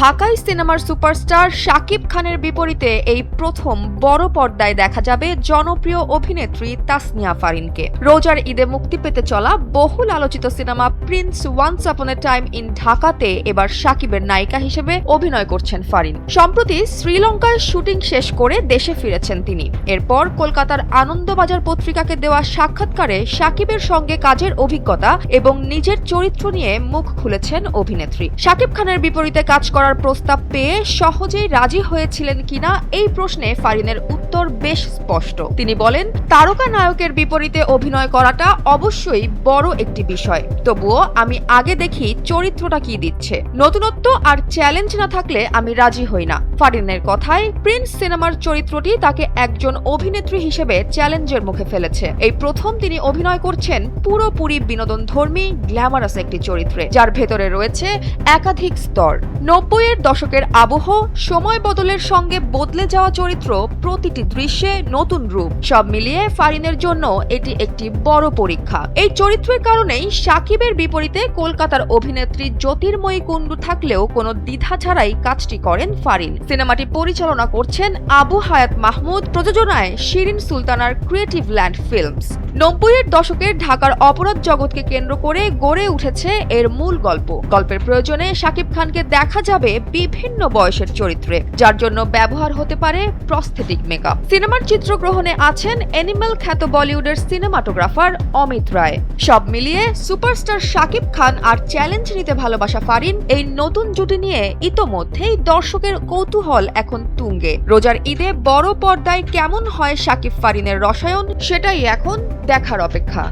ঢাকাই সিনেমার সুপারস্টার শাকিব খানের বিপরীতে এই প্রথম বড় পর্দায় দেখা যাবে জনপ্রিয় অভিনেত্রী তাসনিয়া ফারিনকে। রোজার ঈদে মুক্তি পেতে চলা বহুল আলোচিত cinema Prince once upon A time in ঢাকাতে এবার শাকিবের নায়িকা হিসেবে অভিনয় করছেন ফারিন। সম্প্রতি শ্রীলঙ্কায় শুটিং শেষ করে দেশে ফিরেছেন তিনি। এরপর কলকাতার আনন্দবাজার পত্রিকাকে দেওয়া সাক্ষাৎকারে শাকিবের সঙ্গে কাজের অভিজ্ঞতা এবং নিজের চরিত্র নিয়ে মুখ খুলেছেন অভিনেত্রী। শাকিব খানের বিপরীতে কাজ করার প্রস্তাব পেয়ে সহজেই রাজি হয়েছিলেন কিনা এই প্রশ্নে ফারিনের উত্তর বেশ স্পষ্ট। তিনি বলেন, তারকা নায়কের বিপরীতে অভিনয় করাটা অবশ্যই বড় একটি বিষয়। তবুও আমি আগে দেখি চরিত্রটা কি দিচ্ছে। নতুনত্ব আর চ্যালেঞ্জ না থাকলে আমি রাজি হই না। ফারিনের কথায় প্রিন্স সিনেমার চরিত্রটি তাকে একজন অভিনেত্রী হিসেবে চ্যালেঞ্জের মুখে ফেলেছে। এই প্রথম তিনি অভিনয় করছেন পুরোপুরি বিনোদন ধর্মী গ্ল্যামারাস একটি চরিত্রে, যার ভেতরে রয়েছে একাধিক স্তর। নব্বইয়ের দশকের আবহ, সময় বদলের সঙ্গে বদলে যাওয়া চরিত্র প্রতিটি দৃশ্যে নতুন রূপ। সব মিলিয়ে ফারিনের জন্য এটি একটি বড় পরীক্ষা। এই চরিত্রের কারণেই সাকিবের বিপরীতে কলকাতার অভিনেত্রী জ্যোতির্ময়ী কুণ্ডু থাকলেও কোনো দ্বিধা ছাড়াই কাজটি করেন ফারিন। সিনেমাটি পরিচালনা করছেন আবু হায়াত মাহমুদ, প্রযোজনায় শিরিন সুলতানার ক্রিয়েটিভ ল্যান্ড ফিল্মস। নব্বইয়ের দশকের ঢাকার অপরাধ জগৎকে কেন্দ্র করে গড়ে উঠেছে এর মূল গল্প। গল্পের প্রয়োজনে শাকিব খানকে দেখা যাবে বিভিন্ন বয়সের চরিত্রে, যার জন্য ব্যবহার হতে পারে প্রস্থেটিক মেকআপ সিনেমার চিত্রগ্রহণে আছেন অ্যানিমেল খ্যাত বলিউডের সিনেমাটোগ্রাফার অমিত রায়। সব মিলিয়ে সুপারস্টার শাকিব খান আর চ্যালেঞ্জ নিতে ভালোবাসা ফারিন এই নতুন জুটি নিয়ে ইতোমধ্যেই দর্শকের কৌতূহল এখন তুঙ্গে। রোজার ঈদে বড় পর্দায় কেমন হয় শাকিব ফারিনের রসায়ন, সেটাই এখন দেখার অপেক্ষা।